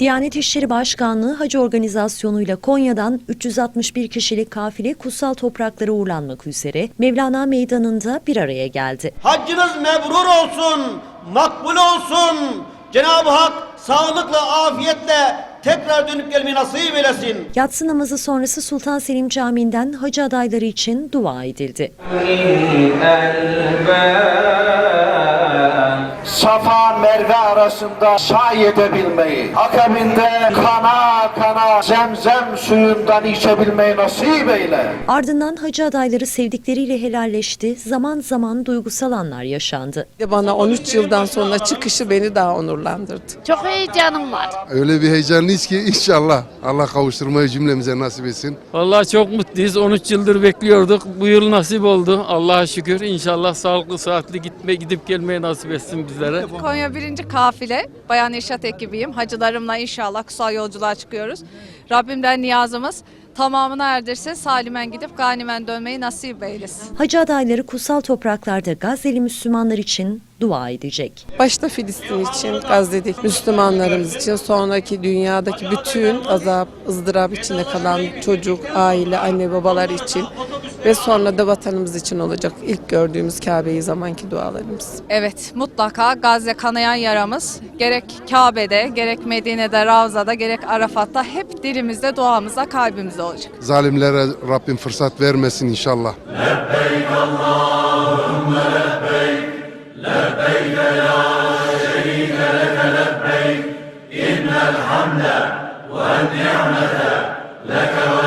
Diyanet İşleri Başkanlığı Hacı Organizasyonu'yla Konya'dan 361 kişilik kafile kutsal topraklara uğurlanmak üzere Mevlana Meydanı'nda bir araya geldi. Haccınız mebrur olsun, makbul olsun. Cenab-ı Hak sağlıkla, afiyetle tekrar dönüp gelmeyi nasip eylesin. Yatsı namazı sonrası Sultan Selim Camii'nden hacı adayları için dua edildi. Safa Merve arasında sahi edebilmeyi, akabinde kana kana zemzem suyundan içebilmeyi nasip eyle. Ardından hacı adayları sevdikleriyle helalleşti, zaman zaman duygusal anlar yaşandı. bana 13 yıldan sonra çıkışı beni daha onurlandırdı. Çok heyecanım var. Öyle bir heyecanlıyız ki inşallah Allah kavuşturmayı cümlemize nasip etsin. Vallahi çok mutluyuz. 13 yıldır bekliyorduk. Bu yıl nasip oldu. Allah'a şükür. İnşallah sağlıklı saatli gitme gidip gelmeye nasip etsin bizlere. Konya birinci kafile. Bayan İrşat ekibiyim. Hacılarımla inşallah kutsal yolculuğa çıkıyoruz. Rabbimden niyazımız tamamını erdirse salimen gidip ganimen dönmeyi nasip eylesin. Hacı adayları kutsal topraklarda Gazze'li Müslümanlar için dua edecek. Başta Filistin için, Gazze'deki Müslümanlarımız için, sonraki dünyadaki bütün azap, ızdırap içinde kalan çocuk, aile, anne babalar için ve sonra da vatanımız için olacak ilk gördüğümüz Kabe'yi zamanki dualarımız. Evet mutlaka Gazze kanayan yaramız gerek Kabe'de gerek Medine'de Ravza'da gerek Arafat'ta hep dilimizde duamızda kalbimizde olacak. Zalimlere Rabbim fırsat vermesin inşallah. Leke ve